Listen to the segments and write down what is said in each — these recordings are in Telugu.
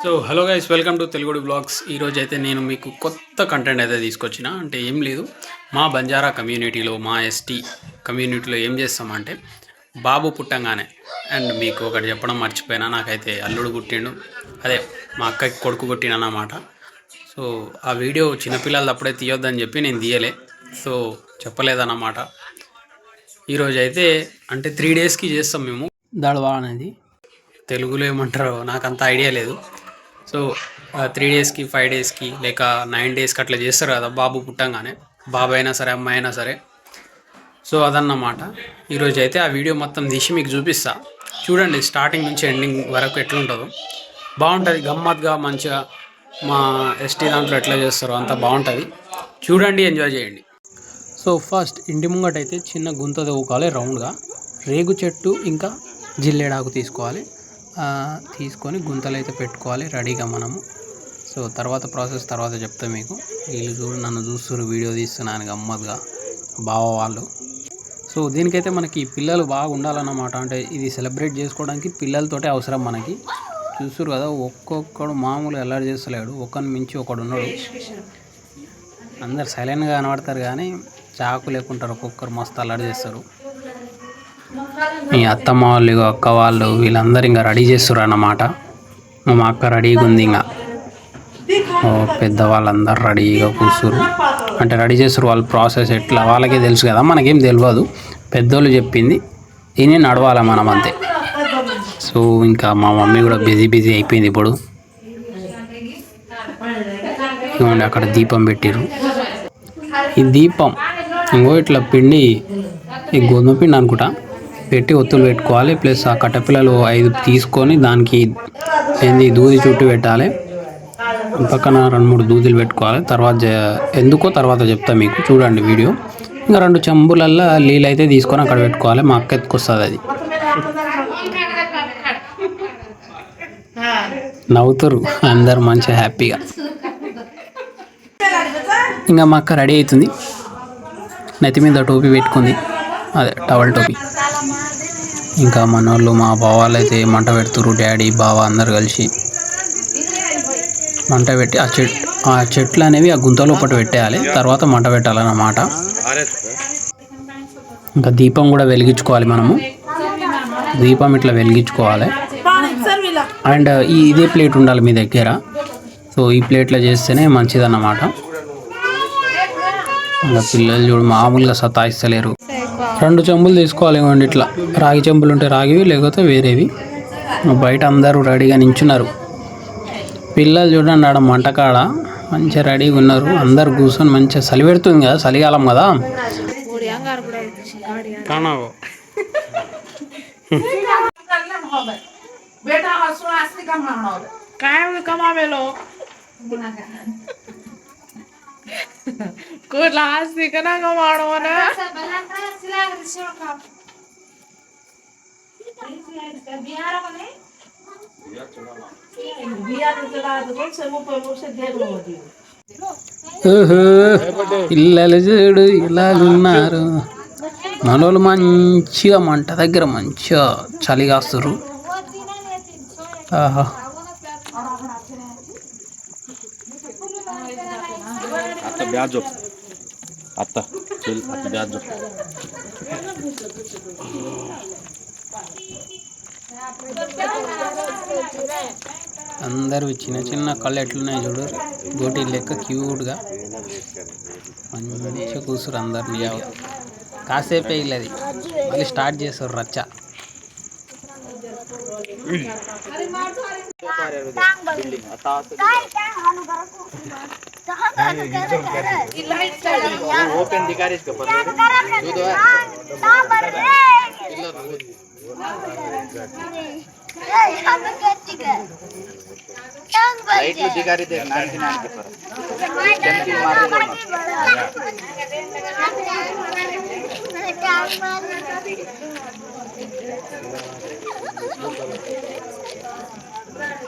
So hello guys welcome to తెలుగుడి blogs ఈరోజు అయితే నేను మీకు కొత్త కంటెంట్ అయితే తీసుకొచ్చిన. అంటే ఏం లేదు మా బంజారా కమ్యూనిటీలో మా ఎస్టీ కమ్యూనిటీలో ఏం చేస్తామంటే బాబు పుట్టంగానే అండ్ మీకు ఒకటి చెప్పడం మర్చిపోయినా నాకైతే అల్లుడు పుట్టిండు. అదే మా అక్కకి కొడుకు పుట్టినన్నమాట సో ఆ వీడియో చిన్నపిల్లలది అప్పుడే తీయొద్దని చెప్పి నేను తీయలే. సో చెప్పలేదన్నమాట. ఈరోజు అయితే అంటే త్రీ డేస్కి చేస్తాం మేము. దళవా అనేది తెలుగులో ఏమంటారో నాకు అంత ఐడియా లేదు. సో త్రీ డేస్కి ఫైవ్ డేస్కి లేక నైన్ డేస్కి అట్లా చేస్తారు కదా బాబు పుట్టంగానే. బాబు అయినా సరే అమ్మాయి అయినా సరే. సో అదన్నమాట. ఈరోజు అయితే ఆ వీడియో మొత్తం తీసి మీకు చూపిస్తా. చూడండి స్టార్టింగ్ నుంచి ఎండింగ్ వరకు ఎట్లుంటుందో. బాగుంటుంది గమ్మత్తుగా మంచిగా మా ఎస్టీ దాంట్లో ఎట్లా చేస్తారో అంత బాగుంటుంది. చూడండి ఎంజాయ్ చేయండి. సో ఫస్ట్ ఇంటి ముంగట అయితే చిన్న గుంత తవ్వుకోవాలి రౌండ్గా రేగు చెట్టు ఇంకా జిల్లేడాకు తీసుకోవాలి. తీసుకొని గుంతలు అయితే పెట్టుకోవాలి రెడీగా మనము. సో తర్వాత ప్రాసెస్ తర్వాత చెప్తా మీకు. వీళ్ళు చూడు నన్ను చూస్తున్నారు వీడియో తీస్తున్నాను గమ్మత్తుగా బావ వాళ్ళు. సో దీనికైతే మనకి పిల్లలు బాగా ఉండాలన్నమాట అంటే ఇది సెలబ్రేట్ చేసుకోవడానికి పిల్లలతోటే అవసరం మనకి. చూస్తారు కదా ఒక్కొక్కడు మామూలు అల్లరి చేస్తలేడు. ఒకరిని మించి ఒకడు ఉన్నాడు అందరు సైలెంట్గా కనబడతారు కానీ చాకు లేకుంటారు. ఒక్కొక్కరు మస్తు అల్లరి చేస్తారు. మీ అత్తమ్మ వాళ్ళు అక్క వాళ్ళు వీళ్ళందరూ ఇంకా రెడీ చేస్తారు అన్నమాట మా అక్క రెడీగా ఉంది ఇంకా. ఓ పెద్దవాళ్ళందరూ రెడీగా కూర్చురు అంటే రెడీ చేస్తారు వాళ్ళ ప్రాసెస్ ఎట్లా వాళ్ళకే తెలుసు కదా మనకేం తెలియదు పెద్దోళ్ళు చెప్పింది ఇని నడవాలి మనం అంతే. సో ఇంకా మా మమ్మీ కూడా బిజీ బిజీ అయిపోయింది ఇప్పుడు. ఇవ్వండి అక్కడ దీపం పెట్టిరు ఈ దీపం ఇంకో ఇట్లా పిండి ఈ గోధుమ పిండి అనుకుంటా. పెట్టి ఒత్తులు పెట్టుకోవాలి. ప్లస్ ఆ కట్టపిల్లలు ఐదు తీసుకొని దానికి ఏంది దూది చుట్టూ పెట్టాలి. పక్కన రెండు మూడు దూదులు పెట్టుకోవాలి. తర్వాత ఎందుకో తర్వాత చెప్తా మీకు. చూడండి వీడియో. ఇంకా రెండు చెంబులల్లో నీళ్ళు అయితే తీసుకొని అక్కడ పెట్టుకోవాలి. మా అక్క ఎత్తుకొస్తుంది అది. నవ్వుతారు. అందరు మంచిగా హ్యాపీగా. ఇంకా మా అక్క రెడీ అవుతుంది. నెత్తి మీద టోపీ పెట్టుకుంది. అదే టవల్ టోపీ. ఇంకా మన వాళ్ళు మా బావాలు అయితే మంట పెడుతురు డాడీ బావ అందరు కలిసి. మంట పెట్టి ఆ చెట్ ఆ చెట్లు అనేవి ఆ గుంత లోపల పెట్టేయాలి. తర్వాత మంట పెట్టాలన్నమాట. ఇంకా దీపం కూడా వెలిగించుకోవాలి మనము. దీపం ఇట్లా వెలిగించుకోవాలి. అండ్ ఈ ఇదే ప్లేట్ ఉండాలి మీ దగ్గర. సో ఈ ప్లేట్లో చేస్తేనే మంచిదన్నమాట. ఇంకా పిల్లలు చూడు మామూలుగా సతాయిస్తలేరు. రెండు చెంబులు తీసుకోవాలి ఇవ్వండి ఇట్లా రాగి చెంబులు ఉంటే రాగివి లేకపోతే వేరేవి బయట అందరూ రెడీగా నించున్నారు పిల్లలు చూడండి ఆడ మంటకాడ మంచిగా రెడీగా ఉన్నారు అందరు కూర్చొని మంచిగా చలి పెడుతుంది కదా చలికాలం కదా కానావు बेटा हसू असली का म्हणणार కూర్ల ఆస్తిక నాక ಮಾಡೋಣ పిల్లలు చూడు మనోళ్ళు మంచిగా మంట దగ్గర మంచిగా చలిగాస్తారు ఆహా అత్త అందరు చిన్న చిన్న కళ్ళు ఎట్లున్నాయి చూడు. గోటి లెక్క క్యూట్గా. మంచిగా కూర్చురు అందరిని కాసేపే ఇల్లది మళ్ళీ స్టార్ట్ చేస్తారు రచ్చ. ಓಪನ್ ಧಿಕಾರಿಸ್ ಕಪ್ಪ ಇದು ಇಲ್ಲ ಲೈಟ್ ಧಿಕಾರಿ ಇದೆ ನಾಲ್ಕು ನಾಲ್ಕು ಪರ ಜನಕ್ಕೆ ಮಾಡಿದ್ರು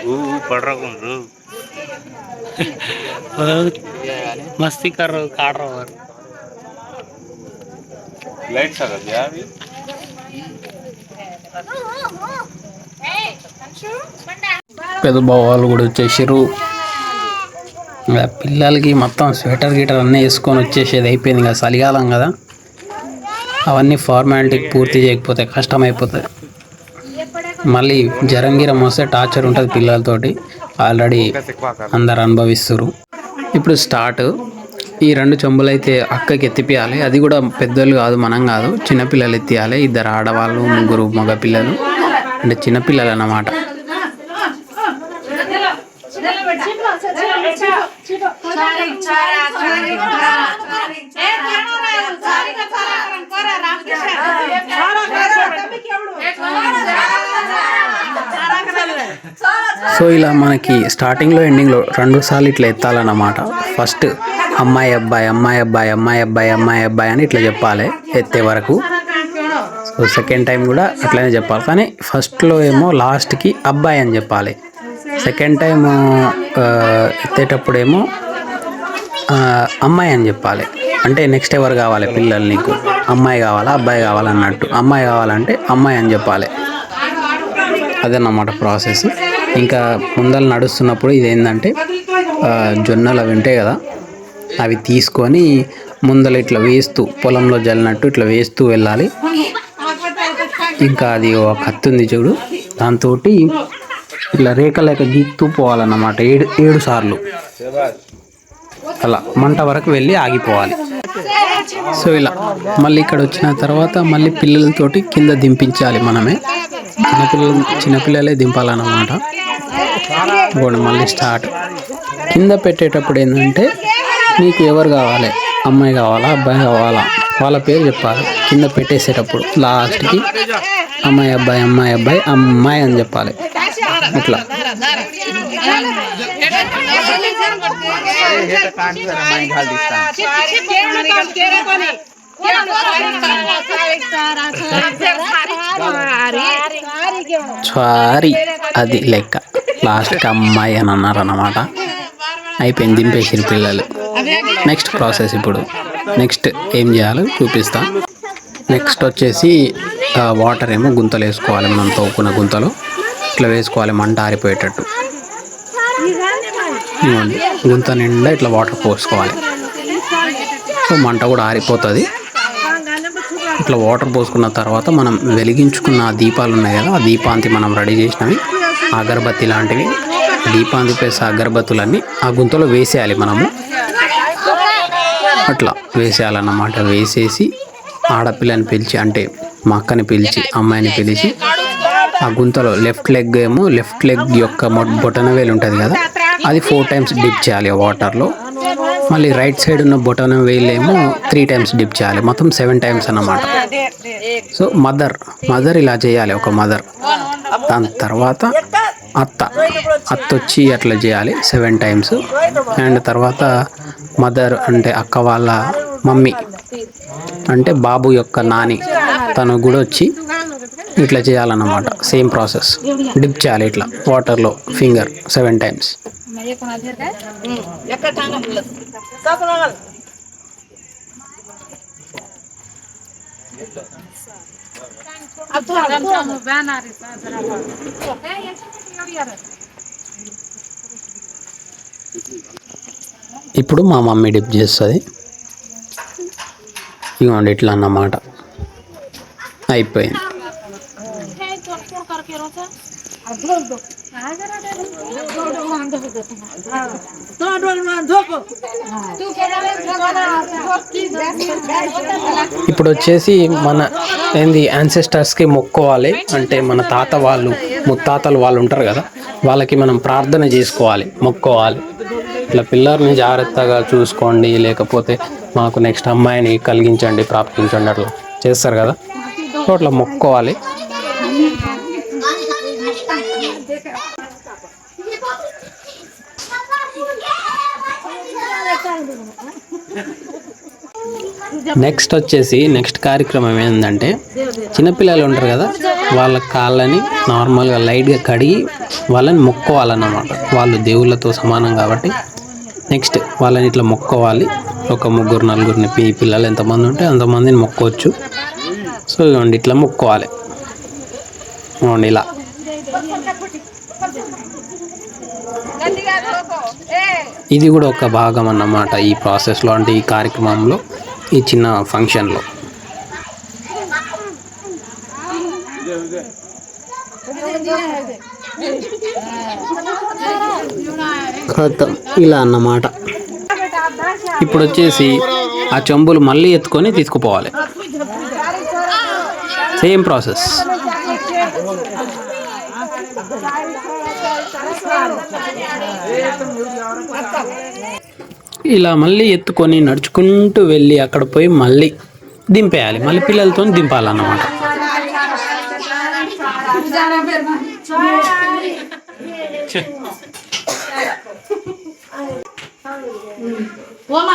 ಹೂ ಪಡ್ರಕೊಂಡ್ರು मस्ती कर रहे हो काट रहे हो लाइट सा कर दिया अभी Hey, Anshu, Banda. పెద్ద బావ వాళ్ళు కూడా వచ్చేసారు ఇంకా పిల్లలకి మొత్తం స్వెటర్ గీటర్ అన్నీ వేసుకొని వచ్చేసేది అయిపోయింది ఇంకా చలికాలం కదా అవన్నీ ఫార్మాలిటీ పూర్తి చేయకపోతే కష్టం అయిపోతుంది మళ్ళీ జరంగిరం వస్తే టార్చర్ ఉంటుంది పిల్లలతోటి ఆల్రెడీ అందరు అనుభవిస్తారు ఇప్పుడు స్టార్ట్. ఈ రెండు చెంబులు అయితే అక్కకి ఎత్తిపియాలి. అది కూడా పెద్దోళ్ళు కాదు మనం కాదు. చిన్నపిల్లలు ఎత్తియాలి. ఇద్దరు ఆడవాళ్ళు ముగ్గురు మగ పిల్లలు అంటే చిన్నపిల్లలు అన్నమాట. సో ఇలా మనకి స్టార్టింగ్లో ఎండింగ్లో రెండు సార్లు ఇట్లా ఎత్తాలన్నమాట. ఫస్ట్ అమ్మాయి అబ్బాయి అమ్మాయి అబ్బాయి అమ్మాయి అబ్బాయి అమ్మాయి అబ్బాయి అని ఇట్లా చెప్పాలి ఎత్తే వరకు. సో సెకండ్ టైం కూడా అట్లనే చెప్పాలి. కానీ ఫస్ట్లో ఏమో లాస్ట్కి అబ్బాయి అని చెప్పాలి. సెకండ్ టైం ఎత్తేటప్పుడేమో అమ్మాయి అని చెప్పాలి. అంటే నెక్స్ట్ ఎవరు కావాలి పిల్లలు నీకు? అమ్మాయి కావాలా అబ్బాయి కావాలన్నట్టు. అమ్మాయి కావాలంటే అమ్మాయి అని చెప్పాలి. అదన్నమాట ప్రాసెస్. ఇంకా ముందర నడుస్తున్నప్పుడు ఇదేంటంటే జొన్నలు అవి ఉంటాయి కదా అవి తీసుకొని ముందర ఇట్లా వేస్తూ పొలంలో జల్లినట్టు ఇట్లా వేస్తూ వెళ్ళాలి. ఇంకా అది ఒక కత్తి ఉంది చూడు దాంతో ఇట్లా రేఖ లేక గీక్తూ పోవాలన్నమాట ఏడు ఏడు సార్లు. అలా మంట వరకు వెళ్ళి ఆగిపోవాలి. సో ఇలా మళ్ళీ ఇక్కడ వచ్చిన తర్వాత మళ్ళీ పిల్లలతోటి కింద దింపించాలి మనమే. చిన్నపిల్లలు చిన్నపిల్లలే దింపాలన్నమాట. ఇంకోటి మళ్ళీ స్టార్ట్. కింద పెట్టేటప్పుడు ఏంటంటే మీకు ఎవరు కావాలి? అమ్మాయి కావాలా? అబ్బాయి కావాలా? వాళ్ళ పేరు చెప్పాలి. కింద పెట్టేసేటప్పుడు లాస్ట్కి అమ్మాయి అబ్బాయి అమ్మాయి అబ్బాయి అమ్మాయి అని చెప్పాలి. ఇట్లా సారీ అది లెక్క. లాస్ట్కి అమ్మాయి అని అన్నారు అన్నమాట అయిపోయింది దింపేసారు పిల్లలు. నెక్స్ట్ ప్రాసెస్ ఇప్పుడు. నెక్స్ట్ ఏం చేయాలో చూపిస్తా. నెక్స్ట్ వచ్చేసి వాటర్ ఏమో గుంతలు వేసుకోవాలి మనం తవ్వుకున్న గుంతలు. ఇట్లా వేసుకోవాలి మంట ఆరిపోయేటట్టు. గుంత నిండా ఇట్లా వాటర్ పోసుకోవాలి. సో మంట కూడా ఆరిపోతుంది. ఇట్లా వాటర్ పోసుకున్న తర్వాత మనం వెలిగించుకున్న దీపాలు ఉన్నాయి కదా ఆ దీపాంతి మనం రెడీ చేసినవి. అగరబత్తి లాంటివి. దీపాంతి ప్లస్ అగరబత్తులన్నీ ఆ గుంతలో వేసేయాలి మనము. అట్లా వేసేయాలన్నమాట. వేసేసి ఆడపిల్లని పిలిచి అంటే మా అక్కని పిలిచి అమ్మాయిని పిలిచి ఆ గుంతలో లెఫ్ట్ లెగ్ ఏమో లెఫ్ట్ లెగ్ యొక్క మొ- బొటన వేలు ఉంటుంది కదా అది ఫోర్ టైమ్స్ డిప్ చేయాలి ఆ వాటర్లో. మళ్ళీ రైట్ సైడ్ ఉన్న బొటన వేలేమో త్రీ టైమ్స్ డిప్ చేయాలి. మొత్తం సెవెన్ టైమ్స్ అన్నమాట. సో మదర్ మదర్ ఇలా చేయాలి ఒక మదర్ దాని తర్వాత అత్త. అత్త వచ్చి అట్లా చేయాలి సెవెన్ టైమ్స్ అండ్ తర్వాత మదర్ అంటే అక్క వాళ్ళ మమ్మీ. అంటే బాబు యొక్క నాని. తను కూడా వచ్చి ఇట్లా చేయాలన్నమాట. సేమ్ ప్రాసెస్ డిప్ చేయాలి ఇట్లా. వాటర్లో ఫింగర్ సెవెన్ టైమ్స్ ఇప్పుడు మా మమ్మీ డిప్ చేస్తుంది. ఇవ్వండి ఇట్లా అన్నమాట. అయిపోయింది. ఇప్పుడు వచ్చేసి మన ఏంది యాన్సెస్టర్స్కి మొక్కోవాలి అంటే మన తాత వాళ్ళు ముత్తాతలు వాళ్ళు ఉంటారు కదా వాళ్ళకి మనం ప్రార్థన చేసుకోవాలి మొక్కోవాలి ఇట్లా పిల్లర్ని జాగ్రత్తగా చూసుకోండి లేకపోతే మాకు నెక్స్ట్ అమ్మాయిని కలిగించండి ప్రాప్తించండి అట్లా చేస్తారు కదా. సో అట్లా మొక్కోవాలి నెక్స్ట్ వచ్చేసి నెక్స్ట్ కార్యక్రమం ఏంటంటే చిన్నపిల్లలు ఉంటారు కదా వాళ్ళ కాళ్ళని నార్మల్గా లైట్గా కడిగి వాళ్ళని మొక్కోవాలన్నమాట. వాళ్ళు దేవుళ్ళతో సమానం కాబట్టి నెక్స్ట్ వాళ్ళని ఇట్లా మొక్కోవాలి. ఒక ముగ్గురు నలుగురిని పి పిల్లలు ఎంతమంది ఉంటే అంతమందిని మొక్కోవచ్చు. సో ఇవ్వండి ఇట్లా మొక్కోవాలి. ఇవ్వండి ఇలా. ఇది కూడా ఒక భాగం అన్నమాట ఈ ప్రాసెస్లో అంటే ఈ కార్యక్రమంలో. ఈ చిన్న ఫంక్షన్లో. కథ ఇలా అన్నమాట. ఇప్పుడు వచ్చేసి ఆ చెంబులు మళ్ళీ ఎత్తుకొని తీసుకుపోవాలి. Same process. ఇలా మళ్ళీ ఎత్తుకొని నడుచుకుంటూ వెళ్ళి అక్కడ పోయి మళ్ళీ దింపేయాలి. మళ్ళీ పిల్లలతో దింపాలన్నమాట. ఓ మా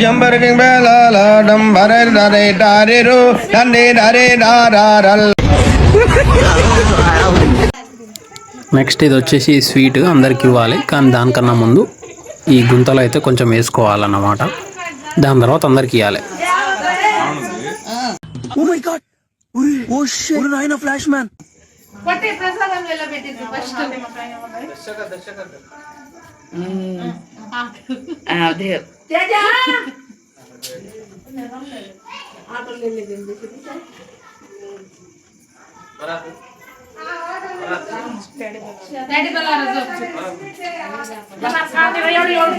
జంబర్ డంబర డరే డారెరు డండే డరే డారారల్ నెక్స్ట్ ఇది వచ్చేసి స్వీట్ అందరికి ఇవ్వాలి కానీ దానికన్నా ముందు ఈ గుంతలో అయితే కొంచెం వేసుకోవాలన్నమాట. దాని తర్వాత అందరికి ఇవ్వాలి పట్టి เอาเถอะเจ๊จ้า एवढी एवढी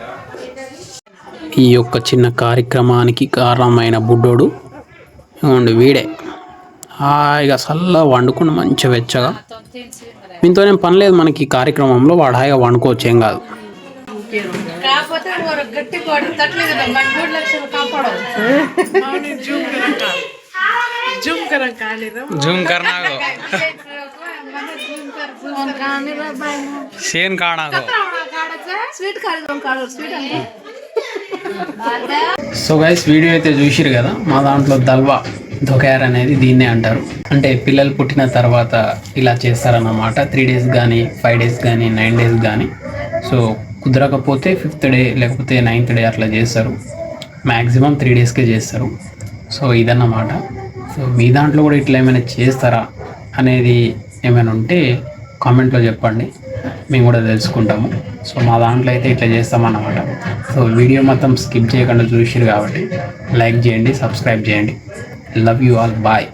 ఈ యొక్క చిన్న కార్యక్రమానికి కారణమైన బుడ్డోడు ఇవ్వండి వీడే. హాయిగా చల్లగా వండుకుని మంచిగా వెచ్చగా. దీంతోనేం పని లేదు మనకి ఈ కార్యక్రమంలో వాడు హాయిగా వండుకోవచ్చు ఏం కాదు. కదా జూమ్ కర్నాగో సేన్ కాణాగో స్వీట్ కాడు స్వీట్ అంటే. సో గైస్ వీడియో అయితే చూసిరు కదా? మా దాంట్లో దల్వా దొకార్ అనేది దీన్నే అంటారు. అంటే పిల్లలు పుట్టిన తర్వాత ఇలా చేస్తారన్నమాట. త్రీ డేస్ కానీ ఫైవ్ డేస్ కానీ నైన్ డేస్ కానీ సో కుదరకపోతే ఫిఫ్త్ డే లేకపోతే నైన్త్ డే అట్లా చేస్తారు. మ్యాక్సిమం త్రీ డేస్కే చేస్తారు. సో ఇదన్నమాట. సో మీ దాంట్లో కూడా ఇట్లా ఏమైనా చేస్తారా అనేది ఏమైనా ఉంటే కామెంట్లో చెప్పండి. మేము కూడా తెలుసుకుంటాము. సో మా దాంట్లో అయితే ఇట్లా చేస్తామన్నమాట. సో వీడియో మొత్తం స్కిప్ చేయకుండా చూసిరు కాబట్టి లైక్ చేయండి సబ్స్క్రైబ్ చేయండి. Love you all bye